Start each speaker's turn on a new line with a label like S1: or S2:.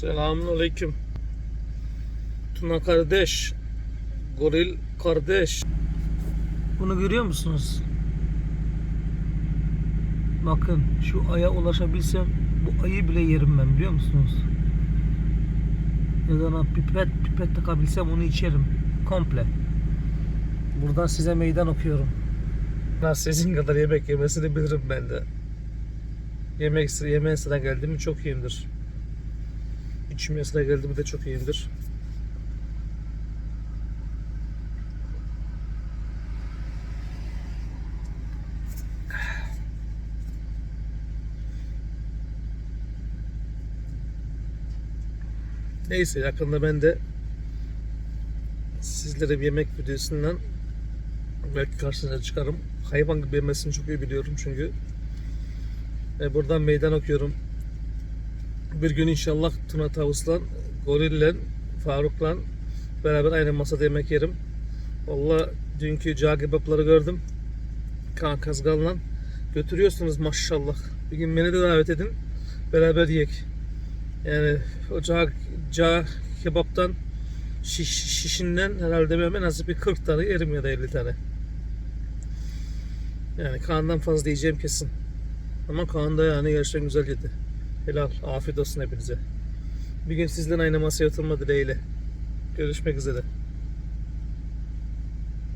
S1: Selamun aleyküm. Tuna kardeş. Goril kardeş. Bunu görüyor musunuz? Bakın şu aya ulaşabilsem bu ayı bile yerim ben biliyor musunuz? Ya da pipet pipet takabilsem onu içerim. Komple. Buradan size meydan okuyorum. Nasıl sizin kadar yemek yemesini bilirim ben de. Yemek yemeğe sıra geldi mi çok iyiyimdir. İçmeye sıra geldi mi de çok iyiyimdir. Neyse yakında ben de sizlere bir yemek videosundan belki karşınıza çıkarım. Hayvan gibi yemesini çok iyi biliyorum çünkü. E, buradan meydan okuyorum. Bir gün inşallah Tuna Tavus'la, Goril'le, Faruk'la beraber aynı masada yemek yerim. Valla dünkü cağ kebapları gördüm. Kaan Kazgan'la. Götürüyorsunuz maşallah. Bir gün beni de davet edin. Beraber yiyek. Yani o cağ, cağ kebaptan şiş, şişinden herhalde ben en az bir 40 tane yerim ya da 50 tane. Yani Kaan'dan fazla yiyeceğim kesin. Ama Kaan da yani gerçekten güzel yedi. Helal. Afiyet olsun hepinize. Bir gün sizden aynı masaya oturma dileğiyle. Görüşmek üzere.